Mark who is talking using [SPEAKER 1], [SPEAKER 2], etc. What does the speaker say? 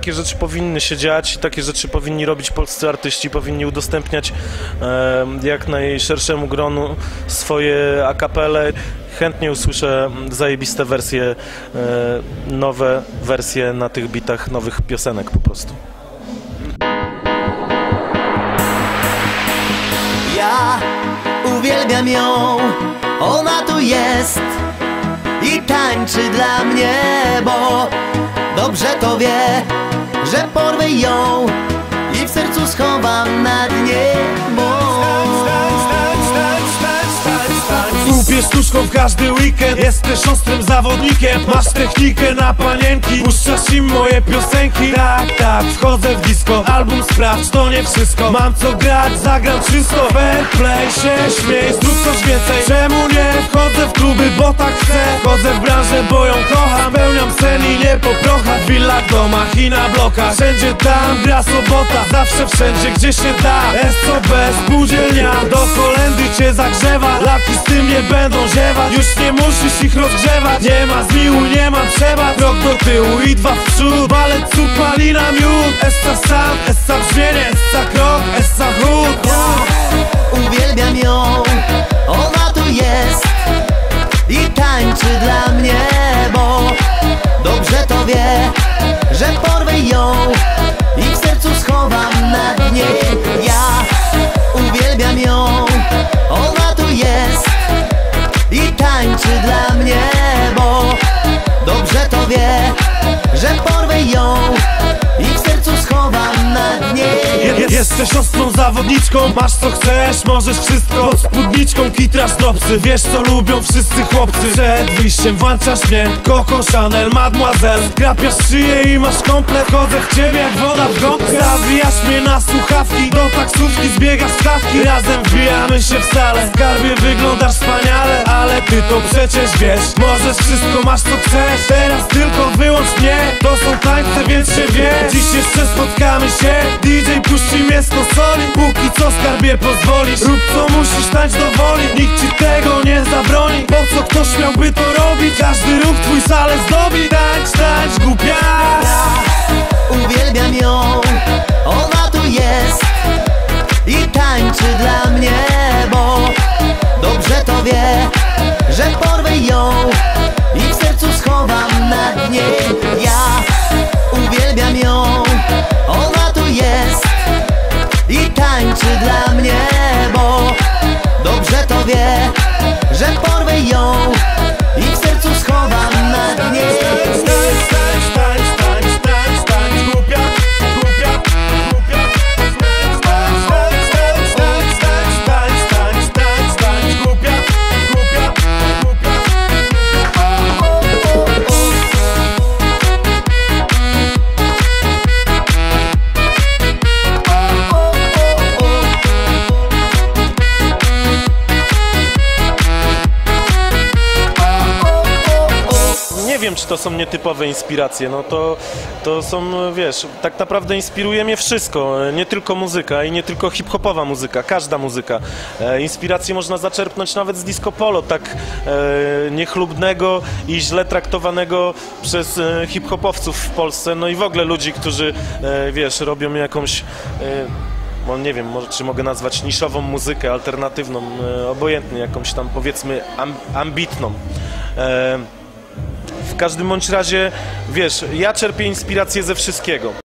[SPEAKER 1] Takie rzeczy powinny się dziać, takie rzeczy powinni robić polscy artyści, powinni udostępniać e, jak najszerszemu gronu swoje akapele. Chętnie usłyszę zajebiste wersje, e, nowe wersje na tych bitach nowych piosenek po prostu.
[SPEAKER 2] Ja uwielbiam ją, ona tu jest i tańczy dla mnie, bo dobrze to wie, że porwę ją i w sercu schowam na dnie, bo...
[SPEAKER 3] Łupię sztuczką w każdy weekend. Jesteś ostrym zawodnikiem. Masz technikę na panienki. Puszczasz im moje piosenki. Tak, tak, wchodzę w disco. Album sprawdź, to nie wszystko. Mam co grać, zagram czysto. Fair play, się śmiej, zrób coś więcej bo tak chcę. W branżę, bo ją kocham. Pełniam sen i nie po prochach W willach, domach i na blokach. Wszędzie tam gra sobota. Zawsze wszędzie, gdzie się da. SOB, spółdzielnia. Do kolendy cię zagrzewa. Laki z tym nie będą ziewać. Już nie musisz ich rozgrzewać. Nie ma zmiłuj, nie ma trzeba. Krok do tyłu i dwa w przód. Balet, cud, malina, miód. Essa sam, brzmienie
[SPEAKER 2] tańczy dla mnie, bo dobrze to wie, że porwę ją
[SPEAKER 3] Jesteś ostrą zawodniczką, masz co chcesz, możesz wszystko. Pod spódniczką kitrasz nopsy, wiesz co lubią wszyscy chłopcy. Przed wyjściem włączasz mnie, Coco Chanel, Mademoiselle. Krapiasz szyję i masz komplet, chodzę w ciebie jak woda w gąbkę Zawijasz mnie na słuchawki, do taksówki zbiegasz stawki Razem wbijamy się w salę, w skarbie wyglądasz wspaniale Ale ty to przecież wiesz, możesz wszystko, masz co chcesz. Teraz tylko wyłącz mnie, to są tańce, więc się wie. Dziś jeszcze spotkamy się, DJ puści mnie z konsoli. Póki co skarbie pozwolisz, rób co musisz, tańcz do woli. Nikt ci tego nie zabroni, po co ktoś miałby to robić? Każdy ruch twój salę zdobi, tańcz, tańcz, głupia
[SPEAKER 1] wiem, czy to są nietypowe inspiracje, no to, to są, wiesz, tak naprawdę inspiruje mnie wszystko, nie tylko muzyka i nie tylko hip-hopowa muzyka, każda muzyka. E, inspiracje można zaczerpnąć nawet z disco polo, tak e, niechlubnego i źle traktowanego przez e, hip-hopowców w Polsce, no i w ogóle ludzi, którzy, wiesz, robią jakąś... No nie wiem, czy mogę nazwać niszową muzykę, alternatywną, obojętnie, jakąś tam powiedzmy am, ambitną. Każdym bądź razie, wiesz, ja czerpię inspirację ze wszystkiego.